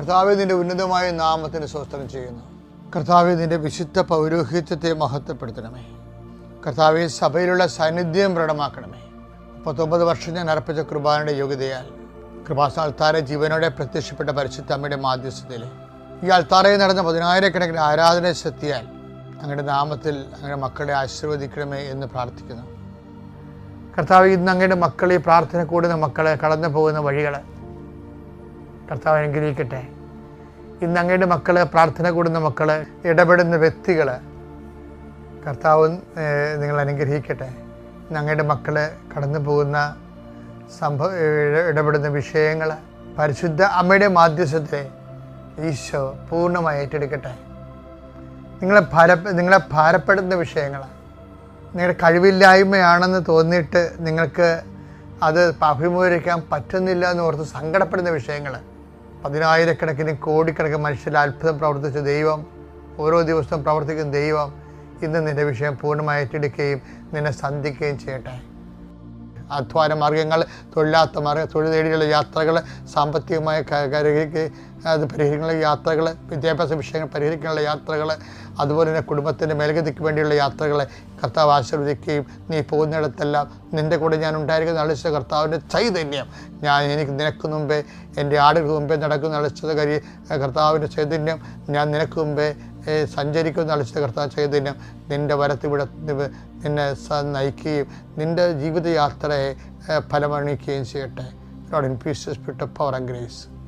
കർത്താവെ നിന്റെ ഉന്നതമായ നാമത്തിന് സ്വസ്ത്രം ചെയ്യുന്നു. കർത്താവെ നിന്റെ വിശുദ്ധ പൗരോഹിത്യത്തെ മഹത്വപ്പെടുത്തണമേ. കർത്താവെ സഭയിലുള്ള സാന്നിധ്യം പ്രകടമാക്കണമേ. പത്തൊമ്പത് വർഷം ഞാൻ അർപ്പിച്ച കുർബാനയുടെ യോഗ്യതയാൽ കൃപാസ്ഥാനത്താരെ ജീവനോടെ പ്രത്യക്ഷപ്പെട്ട പരിശുദ്ധ അമ്മയുടെ മാധ്യസ്ഥതയിൽ ഈ അൾത്താറയിൽ നടന്ന പതിനായിരക്കണക്കിന് ആരാധന ശക്തിയാൽ അങ്ങയുടെ നാമത്തിൽ അങ്ങയുടെ മക്കളെ ആശീർവദിക്കണമേ എന്ന് പ്രാർത്ഥിക്കുന്നു. കർത്താവ് ഇന്ന് അങ്ങയുടെ മക്കൾ ഈ പ്രാർത്ഥന കൂടുന്ന മക്കളെ കടന്നു പോകുന്ന വഴികൾ കർത്താവ് അനുഗ്രഹിക്കട്ടെ. ഇന്ന് അങ്ങയുടെ മക്കൾ പ്രാർത്ഥന കൂടുന്ന മക്കൾ ഇടപെടുന്ന വ്യക്തികൾ കർത്താവ് നിങ്ങൾ അനുഗ്രഹിക്കട്ടെ. ഇന്ന് അങ്ങയുടെ മക്കൾ കടന്നു പോകുന്ന സംഭവ ഇട- ഇടപെടുന്ന വിഷയങ്ങൾ പരിശുദ്ധ അമ്മയുടെ മാധ്യസ്ഥത്തെ ഈശോ പൂർണമായി ഏറ്റെടുക്കട്ടെ. നിങ്ങളെ ഭാര നിങ്ങളെ ഭാരപ്പെടുന്ന വിഷയങ്ങൾ നിങ്ങളുടെ കഴിവില്ലായ്മയാണെന്ന് തോന്നിയിട്ട് നിങ്ങൾക്ക് അത് അഭിമുഖീകരിക്കാൻ പറ്റുന്നില്ല എന്ന് ഓർത്ത് സങ്കടപ്പെടുന്ന വിഷയങ്ങൾ പതിനായിരക്കണക്കിന് കോടിക്കണക്കിന് മനുഷ്യരിൽ അത്ഭുതം പ്രവർത്തിച്ച ദൈവം ഓരോ ദിവസവും പ്രവർത്തിക്കുന്ന ദൈവം ഇന്ന് നിന്റെ വിഷയം പൂർണമായി ഏറ്റെടുക്കുകയും നിന്നെ സന്ധിക്കുകയും ചെയ്യട്ടെ. അധ്വാന മാർഗങ്ങൾ തൊഴിലാത്ത മാർഗ തൊഴിൽ നേടിയുള്ള യാത്രകൾ സാമ്പത്തികമായ അത് പരിഹരിക്കാനുള്ള യാത്രകൾ വിദ്യാഭ്യാസ വിഷയങ്ങൾ പരിഹരിക്കാനുള്ള യാത്രകൾ അതുപോലെ തന്നെ കുടുംബത്തിന്റെ മേൽഗതിക്ക് വേണ്ടിയുള്ള യാത്രകൾ കർത്താവ് ആശീർവദിക്കുകയും നീ പോകുന്നിടത്തെല്ലാം നിന്റെ കൂടെ ഞാൻ ഉണ്ടായിരിക്കുന്ന അളിച്ച കർത്താവിന്റെ ചൈതന്യം ഞാൻ എനിക്ക് നിനക്ക് മുമ്പേ എന്റെ ആടുകൾക്ക് മുമ്പേ നടക്കുന്ന അളിച്ചത് കരി കർത്താവിന്റെ ചൈതന്യം ഞാൻ നിനക്ക് മുമ്പേ സഞ്ചരിക്കുന്ന അളിച്ച കർത്താവ് ചൈതന്യം നിന്റെ വരത്തിവിടെ നിന്നെ നയിക്കുകയും നിന്റെ ജീവിതയാത്രയെ ഫലമണിക്കുകയും ചെയ്യട്ടെ. In peace power and grace